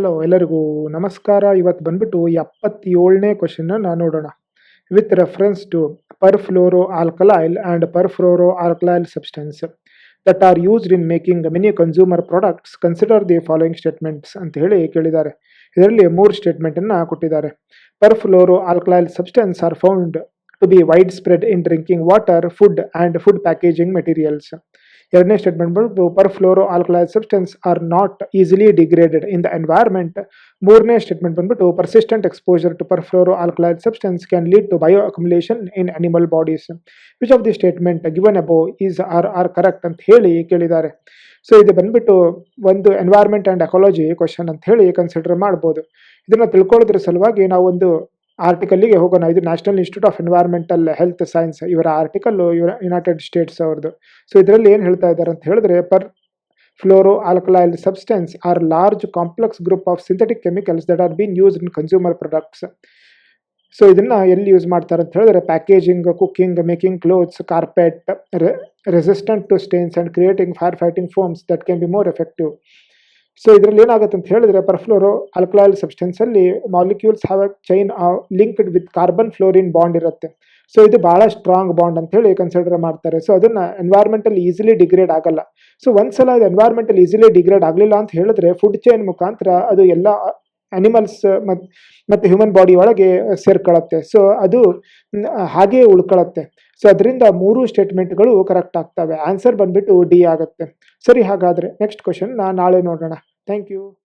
Hello ಎಲ್ಲರಿಗೂ ನಮಸ್ಕಾರ. ಇವತ್ತು ಬಂದ್ಬಿಟ್ಟು ಎಪ್ಪತ್ತೇಳನೇ ಕ್ವಶನ್ನ ನೋಡೋಣ with reference to perfluoro alkyl and perfluoro alkyl substance that are used in making many consumer products consider the following statements ಅಂತ ಹೇಳಿ ಕೇಳಿದ್ದಾರೆ. ಇದರಲ್ಲಿ ಮೂರು ಸ್ಟೇಟ್ಮೆಂಟನ್ನು ಕೊಟ್ಟಿದ್ದಾರೆ. Perfluoro alkyl substance are found to be wide spread in drinking water food and food packaging materials ಎರಡನೇ statement ಬಂದು perfluoro alkyl substance are not easily degraded in the environment ಮೂರನೇ ಸ್ಟೇಟ್ಮೆಂಟ್ ಬಂದ್ಬಿಟ್ಟು persistent exposure to per fluoro alkyl substance can lead to bioaccumulation in animal bodies which of the statement given above is are are correct ಅಂತ ಹೇಳಿ ಕೇಳಿದ್ದಾರೆ. So ಇದು ಬಂದ್ಬಿಟ್ಟು ಒಂದು environment and ecology question ಅಂತ ಹೇಳಿ ಕನ್ಸಿಡರ್ ಮಾಡ್ಬೋದು. ಇದನ್ನು ತಿಳ್ಕೊಳ್ಳೋದ್ರ ಸಲುವಾಗಿ ನಾವು ಒಂದು ಆರ್ಟಿಕಲ್ಲಿಗೆ ಹೋಗೋಣ. ಇದು national institute of environmental health science ಇವರ ಆರ್ಟಿಕಲ್ಲು ಇವರ ಯುನೈಟೆಡ್ ಸ್ಟೇಟ್ಸ್ ಅವ್ರದ್ದು ಸೊ ಇದರಲ್ಲಿ ಏನು ಹೇಳ್ತಾ ಇದ್ದಾರೆ ಅಂತ ಹೇಳಿದ್ರೆ perfluoro alkyl substance are large complex group of synthetic chemicals that are been use in consumer products. So ಇದನ್ನ ಎಲ್ಲಿ ಯೂಸ್ ಮಾಡ್ತಾರೆ ಅಂತ ಹೇಳಿದ್ರೆ packaging cooking making clothes, carpet resistant to stains and creating fire fighting foams that can be more effective. So ಇದರಲ್ಲಿ ಏನಾಗುತ್ತೆ ಅಂತ ಹೇಳಿದ್ರೆ perfluoro substance ಅಲ್ಲಿ molecules have a chain linked with carbon fluorine bond ಇರುತ್ತೆ. So ಇದು ಬಹಳ strong bond ಅಂತ ಹೇಳಿ ಕನ್ಸಿಡರ್ ಮಾಡ್ತಾರೆ. ಸೊ ಅದನ್ನ ಎನ್ವೈರ್ಮೆಂಟಲ್ ಈಸಿಲಿ ಡಿಗ್ರೇಡ್ ಆಗಲ್ಲ. ಸೊ ಒಂದ್ಸಲ ಅದು ಎನ್ವೈರ್ಮೆಂಟಲ್ ಈಸಿಲಿ ಡಿಗ್ರೇಡ್ ಆಗಲಿಲ್ಲ ಅಂತ ಹೇಳಿದ್ರೆ ಫುಡ್ ಚೈನ್ ಮುಖಾಂತರ ಅದು ಎಲ್ಲ ಅನಿಮಲ್ಸ್ ಮತ್ತು ಹ್ಯೂಮನ್ ಬಾಡಿ ಒಳಗೆ ಸೇರ್ಕೊಳ್ಳುತ್ತೆ ಸೊ ಅದು ಹಾಗೇ ಉಳ್ಕೊಳ್ಳುತ್ತೆ ಸೊ ಅದರಿಂದ ಮೂರು ಸ್ಟೇಟ್ಮೆಂಟ್ಗಳು ಕರೆಕ್ಟ್ ಆಗ್ತವೆ. ಆನ್ಸರ್ ಬಂದ್ಬಿಟ್ಟು ಡಿ ಆಗುತ್ತೆ. ಸರಿ, ಹಾಗಾದರೆ ನೆಕ್ಸ್ಟ್ ಕ್ವಶನ್ ನಾಳೆ ನೋಡೋಣ. Thank you.